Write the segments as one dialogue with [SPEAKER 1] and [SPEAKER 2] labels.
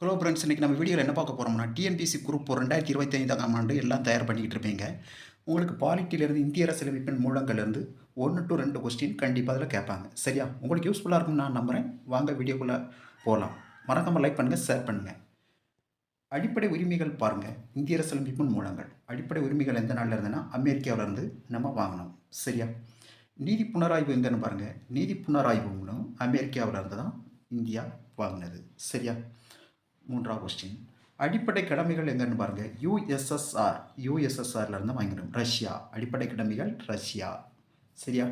[SPEAKER 1] Hello friends இன்றைக்கி நம்ம வீடியோவில் என்ன பார்க்க போகிறோம்னா டிஎன்பிசி குரூப் ரெண்டாயிரத்தி இருபத்தி ஐந்தாம் ஆண்டு எல்லாம் தயார் பண்ணிக்கிட்டு இருப்பீங்க. உங்களுக்கு பாலிட்டியிலேருந்து இந்திய அரசியலமைப்பின் மூலங்கள்லேருந்து ஒன்று டு ரெண்டு கொஸ்டின் கண்டிப்பாக அதில் கேட்பாங்க. சரியா? உங்களுக்கு யூஸ்ஃபுல்லாக இருக்கும்னு நான் நம்புகிறேன் வாங்க வீடியோக்குள்ளே போகலாம் மறக்காமல் லைக் பண்ணுங்கள் ஷேர் பண்ணுங்கள் அடிப்படை உரிமைகள் பாருங்கள் இந்திய அரசியலமைப்பின் மூலங்கள். அடிப்படை உரிமைகள் எந்த நாளில் இருந்ததுன்னா அமெரிக்காவிலேருந்து நம்ம வாங்கினோம். சரியா? நீதி புனராய்வு எங்கன்னு பாருங்கள் நீதி புனராய்வுன்னு அமெரிக்காவில் இருந்து தான் இந்தியா வாங்கினது. சரியா? மூன்றாவது கொஸ்டின் அடிப்படை கடமைகள் எங்கன்னு பாருங்கள் யூஎஸ்எஸ்ஆர் யூஎஸ்எஸ்ஆர்ல இருந்து வாங்கிடும் ரஷ்யா. அடிப்படை கடமைகள் ரஷ்யா. சரியா?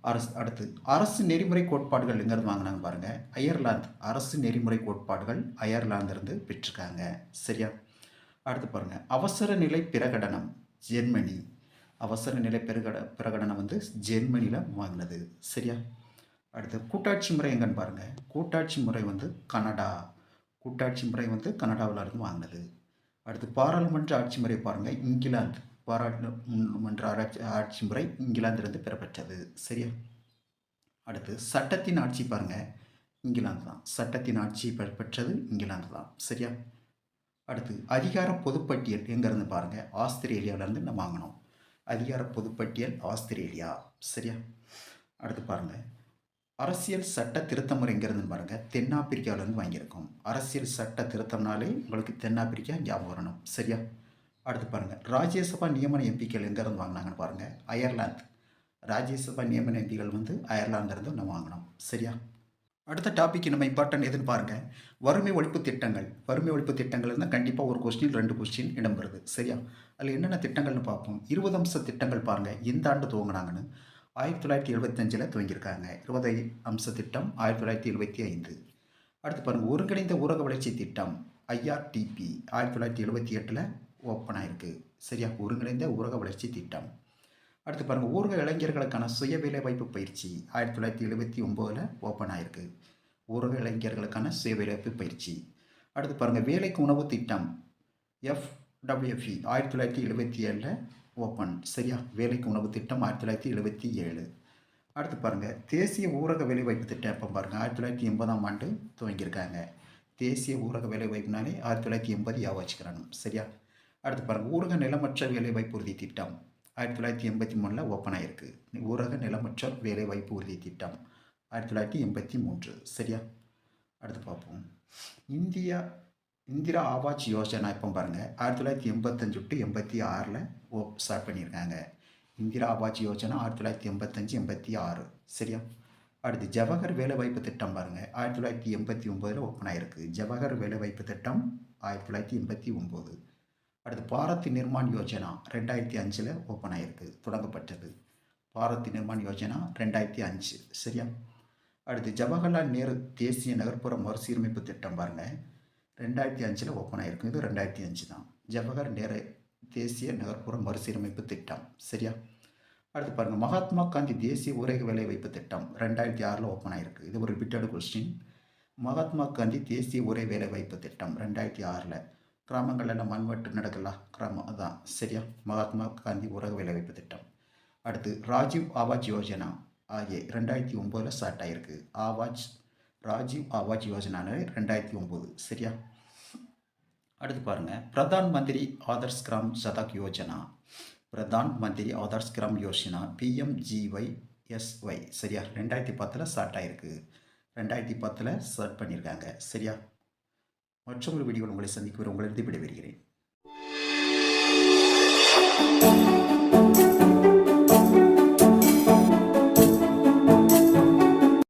[SPEAKER 1] அரசு அடுத்து அரசு நெறிமுறை கோட்பாடுகள் எங்கேருந்து வாங்கினாங்க பாருங்கள் அயர்லாந்து. அரசு நெறிமுறை கோட்பாடுகள் அயர்லாந்துலேருந்து பெற்றிருக்காங்க. சரியா? அடுத்து பாருங்கள் அவசர நிலை பிரகடனம் ஜெர்மனி. அவசர நிலை பிரகட பிரகடனம் வந்து ஜெர்மனியில் வாங்கினது. சரியா? அடுத்து கூட்டாட்சி முறை எங்கன்னு பாருங்கள் கூட்டாட்சி முறை வந்து கனடா. கூட்டாட்சி முறை வந்து கனடாவில் இருந்து வாங்கினது. அடுத்து பாராளுமன்ற ஆட்சி முறை பாருங்கள் இங்கிலாந்து பாராளுமன்ற ஆட்சி ஆட்சி முறை இங்கிலாந்திலிருந்து பெறப்பட்டது சரியா? அடுத்து சட்டத்தின் ஆட்சி பாருங்கள் இங்கிலாந்து தான். சட்டத்தின் ஆட்சி பெறப்பட்டது பெற்றது இங்கிலாந்து தான். சரியா? அடுத்து அதிகார பொதுப்பட்டியல் எங்கேருந்து பாருங்கள் ஆஸ்திரேலியாவிலேருந்து நம்ம வாங்கினோம். அதிகார பொதுப்பட்டியல் ஆஸ்திரேலியா. சரியா? அடுத்து பாருங்கள் அரசியல் சட்ட திருத்த எங்கேருந்து பாருங்கள் தென்னாப்பிரிக்காவிலேருந்து வாங்கியிருக்கோம். அரசியல் சட்ட திருத்தம்னாலே உங்களுக்கு தென்னாப்பிரிக்கா ஞாபகம் வரணும். சரியா? அடுத்து பாருங்கள் ராஜ்யசபா நியமன எம்பிக்கள் எங்கேருந்து வாங்கினாங்கன்னு பாருங்கள் அயர்லாந்து. ராஜ்யசபா நியமன எம்பிகள் வந்து அயர்லாந்துலேருந்து நம்ம வாங்கினோம். சரியா? அடுத்த டாபிக் நம்ம இம்பார்ட்டன்ட் எதுன்னு பாருங்கள் வறுமை ஒழிப்பு திட்டங்கள். வறுமை ஒழிப்பு திட்டங்கள் இருந்தால் கண்டிப்பாக ஒரு கொஸ்டின் ரெண்டு கொஸ்டின் இடம்பெறுது. சரியா? அதில் என்னென்ன திட்டங்கள்னு பார்ப்போம். இருபது அம்ச திட்டங்கள் பாருங்கள் எந்த ஆண்டு துவங்கினாங்கன்னு. ஆயிரத்தி தொள்ளாயிரத்தி எழுபத்தஞ்சில் துவங்கியிருக்காங்க. இருபது அம்ச திட்டம் ஆயிரத்தி தொள்ளாயிரத்தி எழுபத்தி ஐந்து. அடுத்து பாருங்கள் ஒருங்கிணைந்த ஊரக வளர்ச்சி திட்டம் ஐஆர்டிபி ஆயிரத்தி தொள்ளாயிரத்தி எழுபத்தி எட்டில் ஓப்பன் ஆயிருக்கு. சரியா? ஒருங்கிணைந்த ஊரக வளர்ச்சி திட்டம். அடுத்து பாருங்கள் ஊரக இளைஞர்களுக்கான சுய வேலைவாய்ப்பு பயிற்சி ஆயிரத்தி தொள்ளாயிரத்தி எழுபத்தி ஒம்போதில் ஓப்பன் ஆயிருக்கு. ஊரக இளைஞர்களுக்கான சுய வேலைவாய்ப்பு பயிற்சி. அடுத்து பாருங்கள் வேலைக்கு உணவு திட்டம் எஃப் டபிள்யூஎஃப்இ ஆயிரத்தி தொள்ளாயிரத்தி எழுபத்தி ஏழில் ஓப்பன். சரியா? வேலைக்கு உணவு திட்டம் ஆயிரத்தி தொள்ளாயிரத்தி எழுபத்தி ஏழு. அடுத்து பாருங்கள் தேசிய ஊரக வேலைவாய்ப்பு திட்டம் எப்போ பாருங்கள் ஆயிரத்தி தொள்ளாயிரத்தி எண்பதாம் ஆண்டு துவங்கியிருக்காங்க. தேசிய ஊரக வேலைவாய்ப்புனாலே ஆயிரத்தி தொள்ளாயிரத்தி எண்பது யா வச்சுக்கிறாங்க சரியா? அடுத்து பாருங்கள் ஊரக நிலமற்ற வேலைவாய்ப்பு உறுதி திட்டம் ஆயிரத்தி தொள்ளாயிரத்தி எண்பத்தி மூணில் ஓப்பன் ஆகிருக்கு ஊரக நிலமற்ற வேலைவாய்ப்பு உறுதி திட்டம் ஆயிரத்தி தொள்ளாயிரத்தி எண்பத்தி மூன்று. சரியா? அடுத்து பார்ப்போம். இந்தியா இந்திரா ஆவாஜ் யோஜனா இப்போ பாருங்கள் ஆயிரத்தி தொள்ளாயிரத்தி எண்பத்தஞ்சு டு எண்பத்தி ஆறில் ஓ ஸ்டார்ட் பண்ணியிருக்காங்க. இந்திரா ஆவாஜ் யோஜனா ஆயிரத்தி தொள்ளாயிரத்தி எண்பத்தஞ்சு எண்பத்தி ஆறு. சரியா? அடுத்து ஜவஹர் வேலைவாய்ப்பு திட்டம் பாருங்கள் ஆயிரத்தி தொள்ளாயிரத்தி எண்பத்தி ஒம்போதில் ஓப்பன் ஆயிருக்கு. ஜவஹர் வேலைவாய்ப்பு திட்டம் ஆயிரத்தி தொள்ளாயிரத்தி எண்பத்தி ஒம்பது. அடுத்து பாரத் நிர்மாண் யோஜனா ரெண்டாயிரத்தி அஞ்சில் ஓப்பன் ஆயிருக்கு. தொடங்கப்பட்டது. பாரத் நிர்மாண் யோஜனா ரெண்டாயிரத்தி அஞ்சு. சரியா? அடுத்து ஜவஹர்லால் நேரு தேசிய நகர்ப்புற மறுசீரமைப்பு திட்டம் பாருங்கள் ரெண்டாயிரத்தி அஞ்சில் ஓப்பன் ஆயிருக்கு. இது ரெண்டாயிரத்தி அஞ்சு தான். ஜவஹர் நேரு தேசிய நகர்ப்புற மறுசீரமைப்பு திட்டம். சரியா? அடுத்து பாருங்கள் மகாத்மா காந்தி தேசிய ஊரக வேலைவாய்ப்பு திட்டம் ரெண்டாயிரத்தி ஆறில் ஓப்பன் ஆயிருக்கு. இது ஒரு ரிப்பீட்டட் கொஸ்டின் மகாத்மா காந்தி தேசிய ஊரக வேலைவாய்ப்பு திட்டம் ரெண்டாயிரத்தி ஆறில். கிராமங்கள்லாம் மண்வெட்டு நடக்கலாம் கிராமம். அதான். சரியா? மகாத்மா காந்தி ஊரக வேலைவாய்ப்பு திட்டம். அடுத்து ராஜீவ் ஆவாஜ் யோஜனா ஆகிய ரெண்டாயிரத்தி ஒம்போதில் ஸ்டார்ட் ஆகிருக்கு ஆவாஜ் ராஜீவ் ஆவாஸ் யோஜனானு ரெண்டாயிரத்தி ஒம்பது. சரியா? அடுத்து பாருங்கள் பிரதான் மந்திரி ஆதர்ஸ் கிராம் சதக் யோஜனா. பிரதான் மந்திரி ஆதர்ஸ் கிராம் யோஜனா பிஎம்ஜிஒய் எஸ்ஒய் சரியா? ரெண்டாயிரத்தி பத்தில் ஸ்டார்ட் ஆகிருக்கு ரெண்டாயிரத்தி பத்தில் ஸ்டார்ட் பண்ணியிருக்காங்க சரியா? மற்றொரு வீடியோவில் உங்களை சந்திக்க உங்களிடம் விடைபெறுகிறேன்.